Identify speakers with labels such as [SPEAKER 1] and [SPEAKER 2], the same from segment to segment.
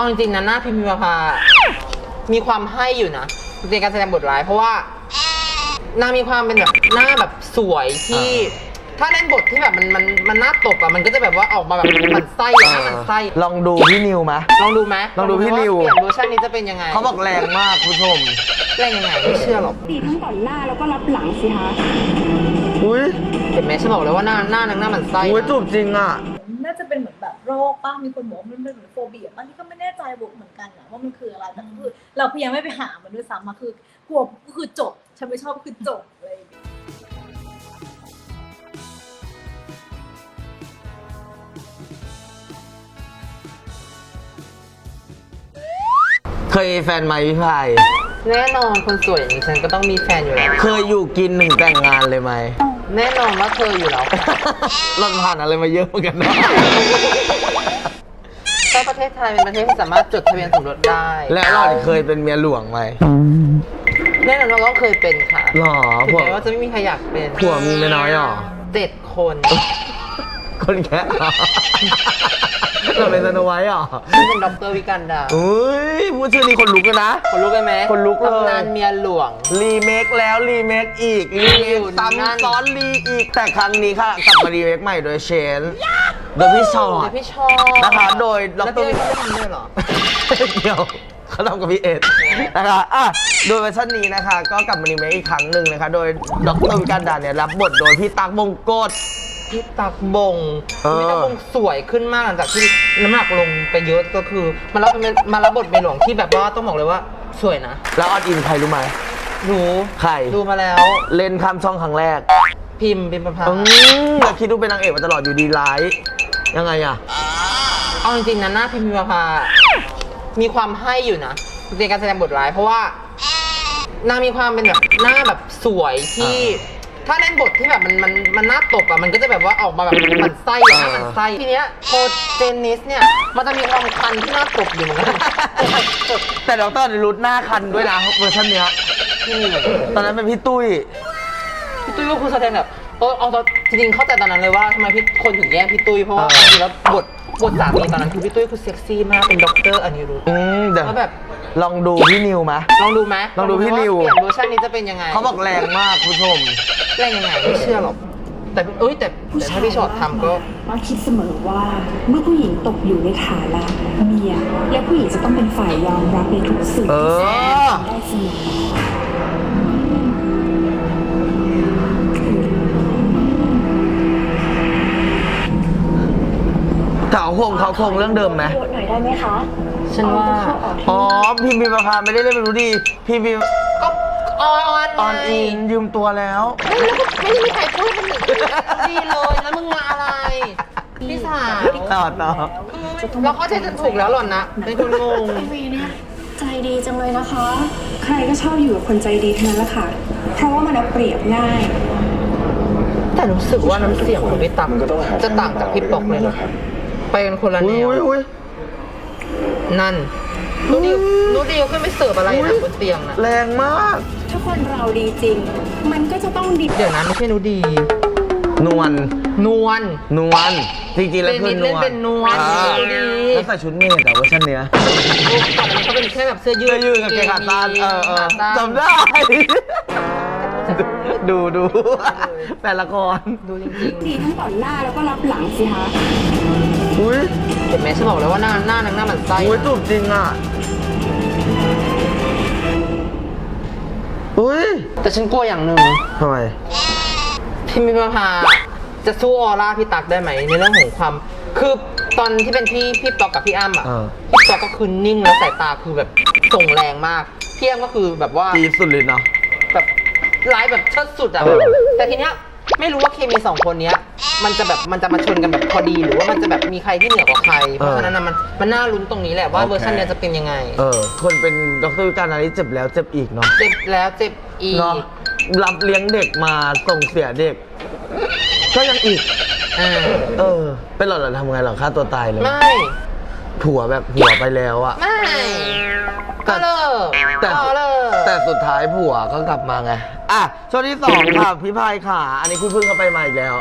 [SPEAKER 1] เอาจริงๆนะหน้าพิมพิมพามีความให้อยู่นะในการแสดงบทร้ายเพราะว่า นางมีความเป็นแบบหน้าแบบสวยที่ ถ้าเล่นบทที่แบบมันมันมันน่าตบอะมันก็จะแบบว่าออกมาแบบหมันไส้อะหน้าหมันไส้
[SPEAKER 2] ลองดูพี่นิวมะ
[SPEAKER 1] ลองดูไหม
[SPEAKER 2] ลองดูพี่นิวา
[SPEAKER 1] เปลี่ยนเวอร์ชันนี้จะเป็นยังไง
[SPEAKER 2] เขาบอกแรงมากคุณผู้ชม
[SPEAKER 1] แรงยังไงไม่เชื่อหรอก
[SPEAKER 3] ตีทั้งก่อนหน้าแล้วก็รับหลังสิคะ
[SPEAKER 2] อุ้ย
[SPEAKER 1] เห็นไหมฉันบอกเลยว่าหน้าหน้านางหน้าหมันไส้
[SPEAKER 2] อุ้ยจูบจริงอะ
[SPEAKER 4] น่าจะเป็นเหมือนแบบโรคป้ามีคนบอกว่ามันเป็นเหมือนโฟเบียบ้างที่ก็ไม่แน่ใจบุกเหมือนกันอะว่ามันคืออะไรแต่คือเราพยายามไม่ไปหามันด้วยซ้ำมาคือกลัวก็คือจบฉันไม่ชอบคือจบเงี้ย
[SPEAKER 2] เคยแฟนไหมพี่พาย
[SPEAKER 1] แน่นอนคนสวยอย่างนี้ฉันก็ต้องมีแฟนอยู่แล้ว
[SPEAKER 2] เคยอยู่กินหนึ่งแต่งงานเลยไหม
[SPEAKER 1] แน่นอนว่าเธออยู่แล้ว
[SPEAKER 2] เราผ่านอะไรมาเยอะเหมือนกันนะ
[SPEAKER 1] ก็ประเทศไทยเป็นประเทศที่สามารถจดทะเบียนสมรสได้
[SPEAKER 2] และเราเคยเป็นเมียหลวงไหม
[SPEAKER 1] แน่นอนว่าก็เคยเป็นค่ะ
[SPEAKER 2] หรอ
[SPEAKER 1] ถึง
[SPEAKER 2] ผัว
[SPEAKER 1] แม้ว่าจะไม่มีใครอยากเป็น
[SPEAKER 2] ผัวมีไม่น้อยหรอ
[SPEAKER 1] เจ็ดคน
[SPEAKER 2] คนแค่เราเป็นสโนไว้หรอ
[SPEAKER 1] ฉันเป็นด็อกเตอร์วิกันดา
[SPEAKER 2] อุ้ยพูดชื่อนี้คนลุกเลยนะ
[SPEAKER 1] คนลุกเลยไหม
[SPEAKER 2] คนลุกเลย
[SPEAKER 1] ตำนานเมียหลวง
[SPEAKER 2] รีเมคแล้วรีเมคอีกรีเมค
[SPEAKER 1] อยู่นั่น
[SPEAKER 2] ซ้ำซ้อนรีอีก แต่ครั้งนี้ค่ะกลับมารีเมคใหม่โดยเชนโดยพี่ชอ
[SPEAKER 1] เดี๋
[SPEAKER 2] ต
[SPEAKER 1] ยวพี่ชอบ
[SPEAKER 2] นะคะโดยด
[SPEAKER 1] แล้ว
[SPEAKER 2] ร
[SPEAKER 1] พี่เอ้ยเขาไม่ทำด้วยเหรอ
[SPEAKER 2] เดี๋ยวเขาทำกับพี่เอ็ดนะคะอะโดยเวอร์ชันนี้นะคะ ก็กลับมารีเมคอีกครั้งหนึ่งนะคะ โดยดรวิการดาเนี่ยรับบทโดยพี่ตั๊กบงกฎ
[SPEAKER 1] พี่ตักบง
[SPEAKER 2] เออ
[SPEAKER 1] พี่ตักบงสวยขึ้นมากหลังจากที่น้ำหนักลงไปเยอะก็คือมารับเป็นมารับบทเมียหลวงที่แบบว่าต้องบอกเลยว่าสวยนะ
[SPEAKER 2] แล้วออนอินใครรู้ไหม
[SPEAKER 1] รู้
[SPEAKER 2] ใคร
[SPEAKER 1] ดูมาแล้ว
[SPEAKER 2] เล่นข้ามช่องครั้งแรก
[SPEAKER 1] พิมพ์เป็นประภา
[SPEAKER 2] อืมแต่คิดดูเป็นนางเอกมาตลอดอยู่ดีร้าย ยังไงอะ
[SPEAKER 1] เอาจริงๆนะหน้าพิมพ์ประภามีความให้อยู่นะในการแสดงบทร้าย เพราะว่านางมีความเป็นแบบหน้าแบบสวยที่ ถ้าเล่นบทที่แบบมันมันมันน่าตบอะมันก็จะแบบว่าออกมาแบบหมันไส้อะหน้าหมันไส้ทีเนี้ยโคเจนนิสเนี่ยมันจะมีความคันที่น่าตบอยู่เหมือนกัน
[SPEAKER 2] แต่ดรนิรุตหน้าคันด้วยนะเวอร์ชันเนี้ย
[SPEAKER 1] ที่
[SPEAKER 2] ตอนนั้นเป็นพี่ตุ้ย
[SPEAKER 1] พี่ตุ้ยก็คือแสดงแบบเออเอาตอนจริงๆเข้าใจตอนนั้นเลยว่าทำไมพี่คนถึงแย่งพี่ตุ้ยเพราะว่า
[SPEAKER 2] เออ
[SPEAKER 1] จริงๆแล้วบทบทสามีตอนนั้นคือพี่ตุ้ยคือเซ็กซี่มากเป็นด็อกเตอร์อนิรุต
[SPEAKER 2] อืมเดี๋ยว
[SPEAKER 1] ก็แบบ
[SPEAKER 2] ลองดูพี่นิวมะ
[SPEAKER 1] ลองดูไหม
[SPEAKER 2] ลองดูพี่นิว
[SPEAKER 1] เปลี่ยนเวอร์ชันนี้จะเป็นยังไง
[SPEAKER 2] เขาบอกแรงมากคุณผู้ชม
[SPEAKER 1] แรงยังไงไม่เชื่อหรอก แต่เอ้ยแต่แต่ถ้าพี่ชอตทำก็
[SPEAKER 3] มักคิดเสมอว่าเมื่อผู้หญิงตกอยู่ในฐานะเมีย และผู้หญิงจะต้องเป็นฝ่ายยอมรับในทุกสิ่ง
[SPEAKER 2] เอ
[SPEAKER 3] ที่
[SPEAKER 2] อ
[SPEAKER 3] ได้เสมอ
[SPEAKER 2] เถาคงเขาคงเรื่องเดิมไหม
[SPEAKER 3] หน่อยได้ไหมคะ
[SPEAKER 1] ฉันว่า
[SPEAKER 2] อ๋อพี่บีประภาไม่ได้เล่นเป็นรู้ดีพี่บี
[SPEAKER 1] ก็ออน ออน
[SPEAKER 2] ออนอินยืมตัวแล้ว
[SPEAKER 1] ไม่ได้มีใครพูดมันดีเลยแล้วมึงมาอะไร พี่สาว
[SPEAKER 2] ต่อต่อ
[SPEAKER 1] เราเข้าใจจะถูกแล้วหล่อนนะเป็นคนงง
[SPEAKER 3] วีเนี่ยใจดีจังเลยนะคะ ใครก็ชอบอยู่กับคนใจดีทั้งนั้นแหละค่ะ เพราะว่ามันเอาเปรียบง่าย
[SPEAKER 1] แต่รู้สึกว่าน้ำเสียงของพี่ตั๊กจะต่างจากพี่ปอกเลยนะไปกันคนละ
[SPEAKER 2] อุ้
[SPEAKER 1] แน
[SPEAKER 2] ยวอุ้ยอุ้ย
[SPEAKER 1] นั่น นูดิวนูดิวขึ้นไปเสิร์ฟอะไรนะบนเตียงนะ
[SPEAKER 2] แรงมาก
[SPEAKER 3] ถ้าคนเราดีจริง มันก็จะต้องดี
[SPEAKER 1] เดี๋ยวนะไม่ใช่นูดี
[SPEAKER 2] นวล
[SPEAKER 1] นวล
[SPEAKER 2] นวล จริงๆแล้วคือ
[SPEAKER 1] เล่
[SPEAKER 2] น
[SPEAKER 1] น
[SPEAKER 2] วล
[SPEAKER 1] เป็นนวล
[SPEAKER 2] อ่า
[SPEAKER 1] ดูดี
[SPEAKER 2] แล้วใส่ชุดเมดแต่เวอร์ชันเนี้ย
[SPEAKER 1] ก่อนอันนี้เขาเป็นแค่แบบเสื้อยื
[SPEAKER 2] เสื้
[SPEAKER 1] ด
[SPEAKER 2] อยืดกับเกงขาสั้นเออเออ
[SPEAKER 1] ขาสั้น
[SPEAKER 2] จำได้ ดูดูแต่ละคร
[SPEAKER 1] ดูจริง
[SPEAKER 3] ดีทั้งก่อนหน้าแล้วก็รับหลังสิคะ
[SPEAKER 2] อุ้ย
[SPEAKER 1] ๆ เห็นไหมฉันบอกเลยว่าหน้าหน้านางหน้ามันไส้
[SPEAKER 2] อุ้ยจูบจริงอะอุ้ย
[SPEAKER 1] แต่ฉันกลัวอย่างหนึ่ง
[SPEAKER 2] ทำไม
[SPEAKER 1] พี่มิพาจะสู้ออร่าพี่ตักได้ไหมในเรื่องของความ คือตอนที่เป็นพี่พี่ปอกกับพี่อ้ำอะ
[SPEAKER 2] เออ
[SPEAKER 1] พี่ปอกก็คือนิ่งแล้วสายตาคือแบบส่งแรงมากพี่อ้ำก็คือแบบว่า
[SPEAKER 2] ดีสุดเลยเนาะ
[SPEAKER 1] แบบร้ายแบบเชิดสุดอะ
[SPEAKER 2] เออ
[SPEAKER 1] แต่ทีเนี้ย ไม่รู้ว่าเคมีสองคนเนี้ย มันจะแบบมันจะมาชนกันแบบพอดี หรือว่ามันจะแบบมีใครที่เหนือกว่าใคร เพราะฉะนั้นน่ะมันมันน่าลุ้นตรงนี้แหละว่าเวอร์ชันเนี้ยจะเป็นยังไง
[SPEAKER 2] เออ คนเป็นดรวิการนาริเจ็บแล้วเจ็บอีกเนาะ
[SPEAKER 1] เจ็บแล้วเจ็บอีก
[SPEAKER 2] เนาะ รับเลี้ยงเด็กมาส่งเสียเด็ก ก็ยังอีก
[SPEAKER 1] อ่า
[SPEAKER 2] เออ เป็นหล่อนหล่อนทำไงหรอฆ่าตัวตายเลย
[SPEAKER 1] ไม่
[SPEAKER 2] ผัวแบบผัวไปแล้วอะ
[SPEAKER 1] ไม่ก็เลิก
[SPEAKER 2] แต่
[SPEAKER 1] ก็เลิก
[SPEAKER 2] แต่สุดท้ายผัวก็กลับมาไง อะช่วงที่สองค่ะพี่พายขา อันนี้คุณพึ่งเข้าไปมาอีกแล้ว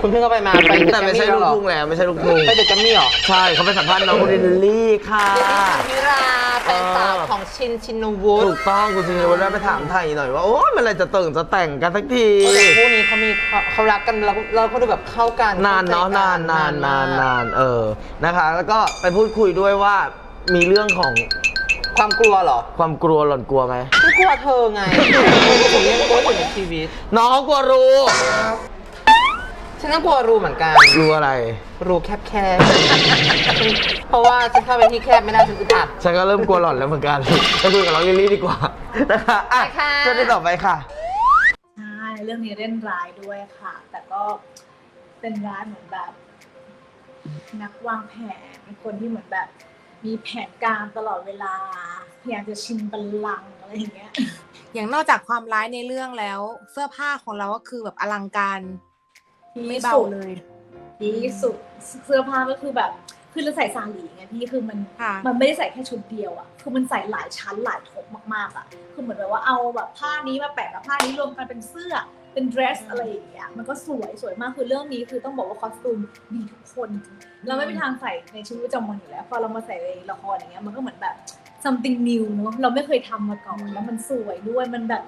[SPEAKER 1] คุณคุณเพิ่งเข้าไปมาไป
[SPEAKER 2] แต่ไม่ใช่ลูกทุ่งแล้วไม่ใช่ลูกทุ่ง
[SPEAKER 1] ไปเดอะแกัมมี่เหรอ
[SPEAKER 2] ใช่เขาไปสัมภาษณ์น้องลิลลี่ค่ะ
[SPEAKER 1] เดอะมิรา แฟนสาวของชินชินวุฒิ
[SPEAKER 2] ถูกต้องคุณซินวันได้ไปถามไทยหน่อยว่า โอ้ยเมื่อไหรจะตื่นจะแต่งกันสักที
[SPEAKER 1] แต่คู่นี้เขามีเขารักกันแล้วเราก็ดูแบบเข้ากัน
[SPEAKER 2] นานเนาะ
[SPEAKER 1] ข้
[SPEAKER 2] นาน
[SPEAKER 1] ใจ
[SPEAKER 2] นานนาน
[SPEAKER 1] มก
[SPEAKER 2] นานเออนะคะ แล้วก็ไปพูดคุยด้วยว่ามีเรื่องของ
[SPEAKER 1] ความกลัวเหรอ
[SPEAKER 2] ความกลัวหล่อนกลัวไหม
[SPEAKER 1] ไม่กลัวเธอไงผมยังกลัวถึงในชีวิต
[SPEAKER 2] น้องเขากลัวรู
[SPEAKER 1] ฉันก็กลัวรูเหมือนกัน
[SPEAKER 2] รูอะไร
[SPEAKER 1] รูแคบแคบๆเพราะว่าฉันเข้าไปที่แคบไม่ได้ฉันอึดอัด
[SPEAKER 2] ฉันก็เริ่มกลัวหล่อนแล้วเหมือนกันไปคุยกับน้องลิลลี่ดีกว่านะคะอะ
[SPEAKER 1] ไปค่ะ
[SPEAKER 2] ช่วงที่ต่อไปค่ะ
[SPEAKER 4] ใช่เรื่องนี้เล่นร้ายด้วยค่ะ แต่ก็เป็นร้ายเหมือนแบบ นักวางแผนเป็นคนที่เหมือนแบบ มีแผนการตลอดเวลาพยายามจะชิงบัลลังก์อะไรอย่างเงี้ย
[SPEAKER 5] อย่างนอกจากความร้ายในเรื่องแล้ว เสื้อผ้าของเราก็คือแบบอลังการ ไม่เบาเลย
[SPEAKER 4] ดีที่สุดเสื้อผ้าก็คือแบบคือเราใส่ซาหลีไงพี่คือมัน
[SPEAKER 5] ค่ะ
[SPEAKER 4] มันไม่ได้ใส่แค่ชุดเดียวอะคือมันใส่หลายชั้นหลายทบมากๆอะคือเหมือนแบบว่าเอาแบบผ้านี้มาแปะกับผ้านี้รวมกันเป็นเสื้อเป็นเดรสอะไรอย่างเงี้ยมันก็สวยสวยมากคือเรื่องนี้คือต้องบอกว่าคอสตูมดีทุกคน เราไม่มีทางใส่ในชีวิตประจำวันอยู่แล้วพอเรามาใส่ในละครอย่างเงี้ยมันก็เหมือนแบบ something new เนอะเราไม่เคยทำมาก่อนแล้วมันสวยด้วยมันแบบ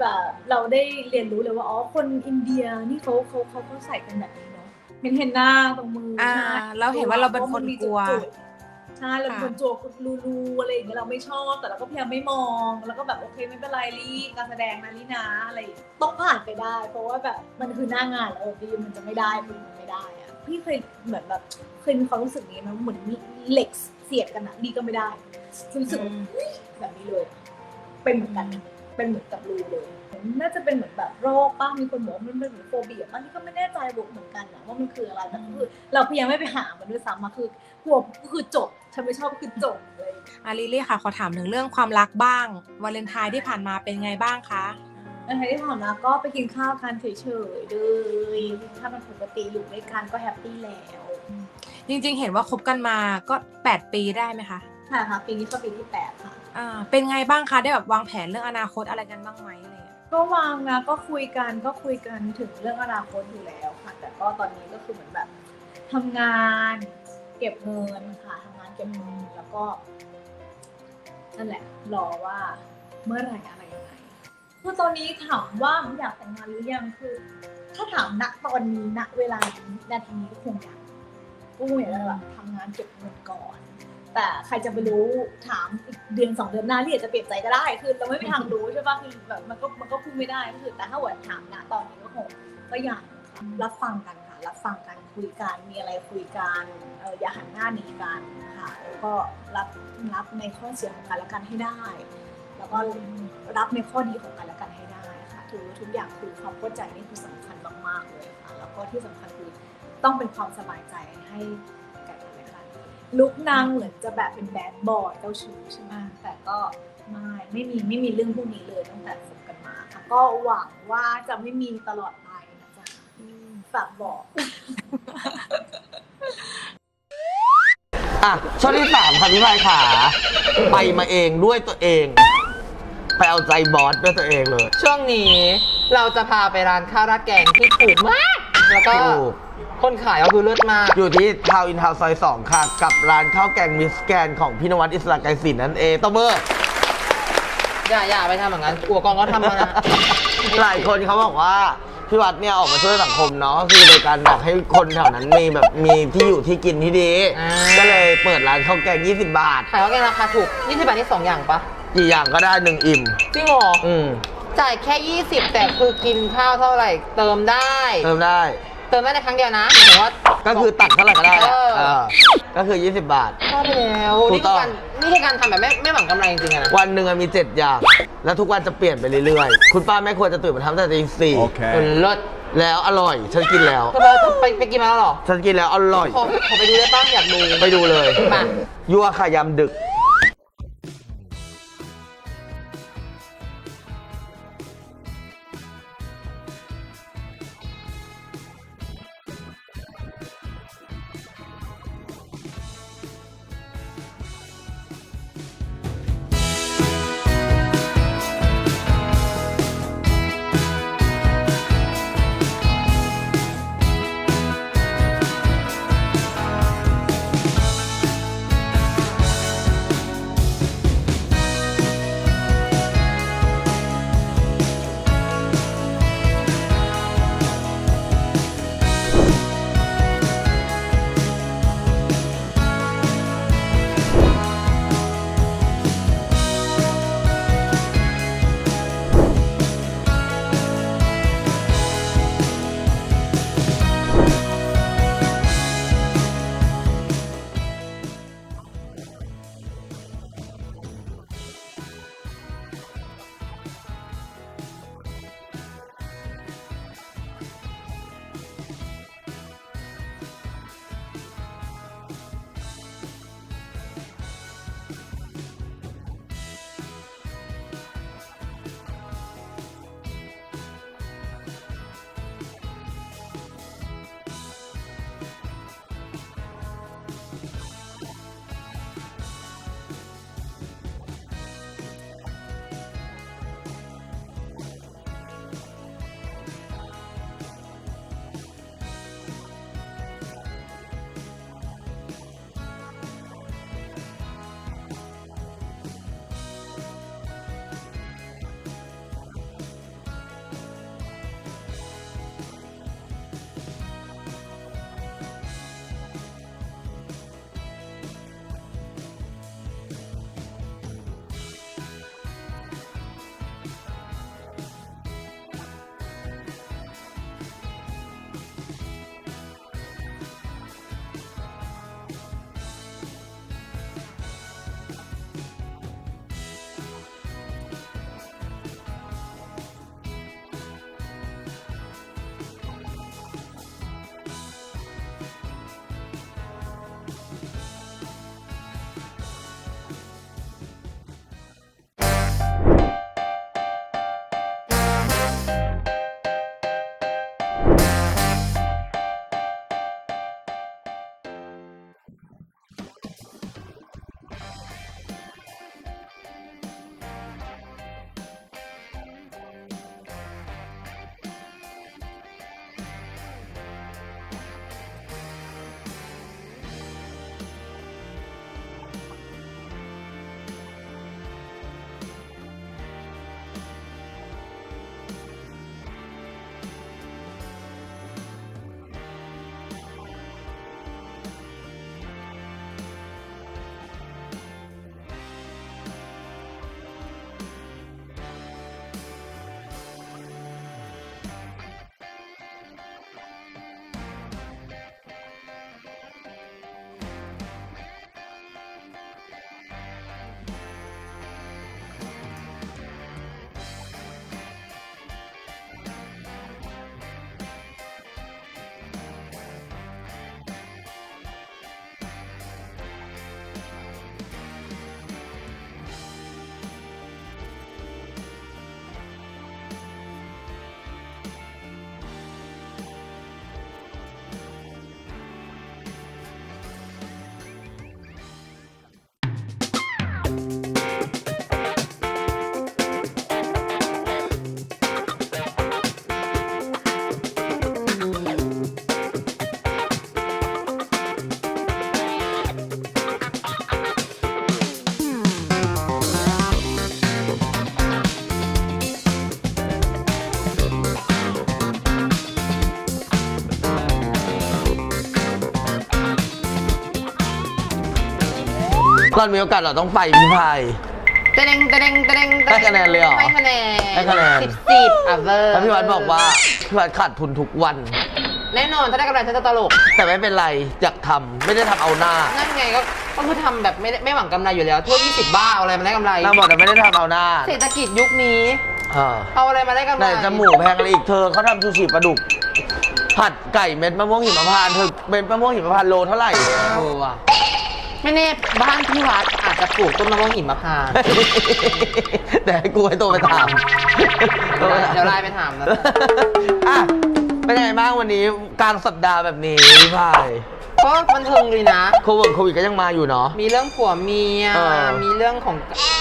[SPEAKER 4] แบบเราได้เรียนรู้เลยว่าอ๋อคนอินเดียนี่เขาเขาเขาเขาใส่กันแบบนี้เนาะเห็นเห็นหน้าตรงมือ
[SPEAKER 5] อ่า
[SPEAKER 4] ใช่
[SPEAKER 5] แล้วเห็นว่าเราเป็นคนกลัว
[SPEAKER 4] จุดๆใช่เราเป็นคนจัวรูรูอะไรอย่างเงี้ยเราไม่ชอบ แต่เราก็พยายามไม่มอง แล้วก็แบบโอเคไม่เป็นไรลี่การแสดงนะลี่นะอะไรอย่างเงี้ยต้องผ่านไปได้ เพราะว่าแบบมันคือหน้างานแล้วพี่มันจะไม่ได้คือมันไม่ได้อะพี่เคยเหมือนแบบเคยมีความรู้สึกนี้นะเหมือนมีเหล็กเสียดกันอะลี่ก็ไม่ได้รู้สึกว่าเฮ้ยแบบนี้เลยเป็นเหมือนกัน เป็นเหมือนกับรูเลย น่าจะเป็นเหมือนแบบโรคป้ามีคนบอกว่ามันเป็นเหมือนโฟเบียป้านี่ก็ไม่แน่ใจบอกเหมือนกันนะว่ามันคืออะไรแต่ก็คือเราพยายามไม่ไปหามันด้วยซ้ำมาคือกลัวก็คือจบฉันไม่ชอบก็คือจบเลย
[SPEAKER 5] อาลิลี่ค่ะขอถามถึงเรื่องความรักบ้างวาเลนไทน์ที่ผ่านมาเป็นไงบ้างคะ
[SPEAKER 4] อันที่ผ่านมาก็ไปกินข้าวกันเฉยๆเลยถ้ามันปกติอยู่ด้วยกันก็แฮปปี้แล้ว
[SPEAKER 5] จริงๆ เห็นว่าคบกันมาก็ 8 ปีได้ไหมคะ
[SPEAKER 4] ค่ะค่ะปีนี้เข้าปีที่แปดค่ะ
[SPEAKER 5] อ่าเป็นไงบ้างคะ ได้แบบวางแผนเรื่องอนาคตอะไรกันบ้างไหมอะไรเงี้ย
[SPEAKER 4] ก็วางนะก็คุยกันก็คุยกันถึงเรื่องอนาคตอยู่แล้วค่ะ แต่ก็ตอนนี้ก็คือเหมือนแบบทำงานเก็บเงินค่ะทำงานเก็บเงินแล้วก็นั่นแหละรอว่าเมื่อไหร่อะไรยังไงคือตอนนี้ถามว่าอยากแต่งงานหรือยังคือ ถ้าถามณตอนนี้ณเวลานี้นาทีนี้ก็คงอยากก็คงอยากจะแบบทำงานเก็บเงินก่อน แต่ใครจะไปรู้ถามอีกเดือนสองเดือนหน้าที่อาจจะเปลี่ยนใจก็ได้คือเราไม่มีทางรู้ใช่ปะคือแบบมันก็มันก็พูดไม่ได้ก็คือแต่ถ้าวันถามนะตอนนี้ก็คงก็อยากรับฟังกันค่ะรับฟังกันคุยกันมีอะไรคุยกันเอออย่าหันหน้าหนีกันค่ะแล้วก็รับรับในข้อเสียของกันและกันให้ได้ แล้วก็รับในข้อดีของกันและกันให้ได้ค่ะถือทุกอย่างคือความเข้าใจนี่คือสำคัญมากๆเลยค่ะแล้วก็ที่สำคัญคือต้องเป็นความสบายใจให้ ลุกนางเหมือนจะแบบเป็นแบดบอยเจ้าชู้ใช่ไหมแต่ก็ไม่ไม่มีไม่มีเรื่องพวกนี้เลยตั้งแต่คบกันมาค่ะก็หวังว่าจะไม่มีตลอดไปนะจ๊ะฝากบอก
[SPEAKER 2] อะช่วงที่สามค่ะพี่พายขาไปมาเองด้วยตัวเอง ไปเอาใจบอสด้วยตัวเองเลย
[SPEAKER 1] ช่วงนี้เราจะพาไปร้านข้าวราดแกงที่ถูกมาก แล้วก็
[SPEAKER 2] ถูก
[SPEAKER 1] คนขายก็คือเลิศมาก
[SPEAKER 2] อยู่ที่ทาวน์อินทาวน์ซอย2ค่ะ กับร้านข้าวแกงมิสแกนของพี่นวัดอิสระไกรศิลป์นั่นเองตบมือ
[SPEAKER 1] อย่าอย่าไปทำอย่างนั้นกลัวกองก็ทำมานะ
[SPEAKER 2] หลายคนเขาบอกว่าพี่วัดเนี่ยออกมาช่วยสังคมเนาะก็คือโดยการแบบให้คนแถวนั้นมีแบบมีที่อยู่ที่กินที่ดี
[SPEAKER 1] อ่า
[SPEAKER 2] ก็เลยเปิดร้านข้าวแกง 20 บาท
[SPEAKER 1] ขายว่าแกงราคาถูก20บาทนี่สองอย่างปะ
[SPEAKER 2] กี่อย่างก็ได้หนึ่งอิ่ม
[SPEAKER 1] จริงเหรอ
[SPEAKER 2] อืม
[SPEAKER 1] จ่ายแค่ 20 แต่คือกินข้าวเท่าไหร่ เติมได้
[SPEAKER 2] เติมได้
[SPEAKER 1] เติมได้ในครั้งเดียวนะหมายถึงว่า
[SPEAKER 2] ก็คือตักเท่าไหร่ก็ได้อะ
[SPEAKER 1] เออ
[SPEAKER 2] เออก็คือ 20 บาท
[SPEAKER 1] เข้าไปแล้ว
[SPEAKER 2] ถู
[SPEAKER 1] นี่
[SPEAKER 2] กต้
[SPEAKER 1] คือ
[SPEAKER 2] อง
[SPEAKER 1] การนี่คือการทำแบบไม่ไม่หวังกำไรจริงๆอะนะ
[SPEAKER 2] วันหนึ่งอะมี 7 อย่าง แล้วทุกวันจะเปลี่ยนไปเรื่อยๆ คุณป้าแม่ควรจะตื่นมาทำตั้งแต่ตีสี่
[SPEAKER 6] โอเค
[SPEAKER 1] เป็นเลิศ
[SPEAKER 2] แล้วอร่อย ฉันกินแล้ว
[SPEAKER 1] เธอเธอไปไปกินมาแล้วเหรอ
[SPEAKER 2] ฉันกินแล้วอร่อย
[SPEAKER 1] ขอขอไปดูได้ป้ะอยากดู
[SPEAKER 2] ไปดูเลย
[SPEAKER 1] มา
[SPEAKER 2] ยั่วขายำดึก ก่อนมีโอกาสเราต้องไปพี่พาย
[SPEAKER 1] ตะเดงตะเดงตะเดงต
[SPEAKER 2] ให้คะแนนเลยเหรอ
[SPEAKER 1] ให้คะแนน
[SPEAKER 2] ให้คะแนน
[SPEAKER 1] สิบสิบอะเวอร์
[SPEAKER 2] แล้วพี่วัดบอกว่าพี่วัดขาดทุนทุกวัน
[SPEAKER 1] แน่นอนถ้าได้กำไรฉันจะตลก
[SPEAKER 2] แต่ไม่เป็นไรอยากทำไม่ได้ทำเอาหน้า
[SPEAKER 1] นั่นไงก็ก็คือทำแบบไม่ได้ไม่หวังกำไรอยู่แล้วทั่ว20 บ้าเอาอะไรมาได้กำไร
[SPEAKER 2] นางบอกแต่ไม่ได้ทำเอาหน้า
[SPEAKER 1] เศรษฐกิจยุคนี้
[SPEAKER 2] เออ
[SPEAKER 1] เอาอะไรมาได้กำไร
[SPEAKER 2] ไหนจะหมูแพงอะไรอีกเธอเขาทำซูชิปลาดุก ผัดไก่เม็ดมะม่วงหิมพานต์เธอเม็ดมะม่วงหิมพานต์โลเท่าไหร่
[SPEAKER 1] เออว่ะ ไม่แน่บ้านพี่วัดอาจจะปลูกต้นมะม่วงหิมพานต์
[SPEAKER 2] แต่ให้กูให้โตไปถาม
[SPEAKER 1] เดี๋ยวไลน์ไปถามนะ
[SPEAKER 2] อะเป็นยังไงบ้างวันนี้กลางสัปดาห์แบบนี้พี่พาย
[SPEAKER 1] ก็บันเทิงดีนะ
[SPEAKER 2] โควิดโควิดก็ยังมาอยู่เนาะ
[SPEAKER 1] มีเรื่องผัวเมีย
[SPEAKER 2] เออ
[SPEAKER 1] มีเรื่องของ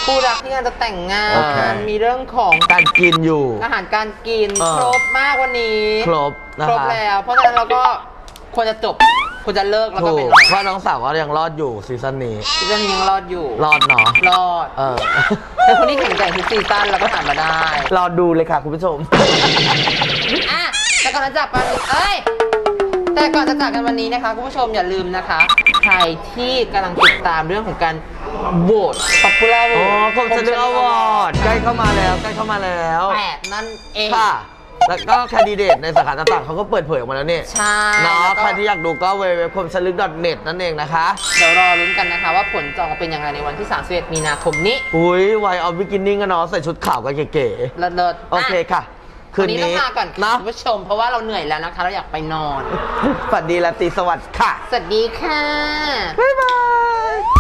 [SPEAKER 1] คู่รักที่กำลังจะแต่งงา
[SPEAKER 2] โอเค
[SPEAKER 1] น มีเรื่องของ
[SPEAKER 2] การกินอยู่
[SPEAKER 1] อาหารการกิน
[SPEAKER 2] เออ
[SPEAKER 1] ครบมากวันนี้
[SPEAKER 2] ครบนะ
[SPEAKER 1] ครบ
[SPEAKER 2] คะ
[SPEAKER 1] แล้ว เพราะฉะนั้นเราก็ควรจะจบ ควรจะเลิกแล้วก็
[SPEAKER 2] ถู
[SPEAKER 1] ไป
[SPEAKER 2] ก
[SPEAKER 1] นอน
[SPEAKER 2] เพราะน้องสาวก็ยังรอดอยู่ซีซั่นนี้
[SPEAKER 1] ซีซั่นนี้ยังรอดอยู่
[SPEAKER 2] รอดเนาะ
[SPEAKER 1] รอด
[SPEAKER 2] เออ
[SPEAKER 1] เป็นคนที่แข็งแกร่งทุกซีซั่นเราก็ผ่านมาได้
[SPEAKER 2] รอดูเลยค่ะคุณผู้ชม
[SPEAKER 1] อะแต่ก่อนจะจากกันเอ้ย แต่ก่อนจะจากกันวันนี้นะคะคุณผู้ชมอย่าลืมนะคะ ใครที่กำลังติดตามเรื่องของการโหวต popular
[SPEAKER 2] อ๋อ
[SPEAKER 1] vote
[SPEAKER 2] คมชนึกอวอร์ดใกล้เข้ามาแล้ว ใกล้เข้ามาแล้ว
[SPEAKER 1] แปดนั่นเอง
[SPEAKER 2] ค่ะ แล้วก็แคนดิเดตในสาขาต่างๆเขาก็เปิดเผยออกมาแล้วเนี่ย
[SPEAKER 1] ใช่
[SPEAKER 2] เนาะ
[SPEAKER 1] แล้วก็
[SPEAKER 2] ใครที่อยากดูก็เว็บคมชลึก .net นั่นเองนะคะ
[SPEAKER 1] เดี๋ยวรอลุ้นกันนะคะ ว่าผลจะออกมาเป็นยังไงในวันที่ 31 มีนาคมนี้
[SPEAKER 2] อุ้ยวัยออฟบิกินนิ่งกันเนาะใส่ชุดขาวกันเก๋
[SPEAKER 1] เลิศๆ
[SPEAKER 2] ๆโอเคค่ะ คื
[SPEAKER 1] วัน
[SPEAKER 2] น
[SPEAKER 1] นี้ต้อ
[SPEAKER 2] นี้
[SPEAKER 1] งลาก่อนค่ะ
[SPEAKER 2] เนาะ
[SPEAKER 1] คุณผู้ชม เพราะว่าเราเหนื่อยแล้วนะคะ เราอยากไปนอน
[SPEAKER 2] ฝันดีราตรีสวัสดิ์ค่ะ
[SPEAKER 1] สวัสดีค่ะ
[SPEAKER 2] บ๊ายบาย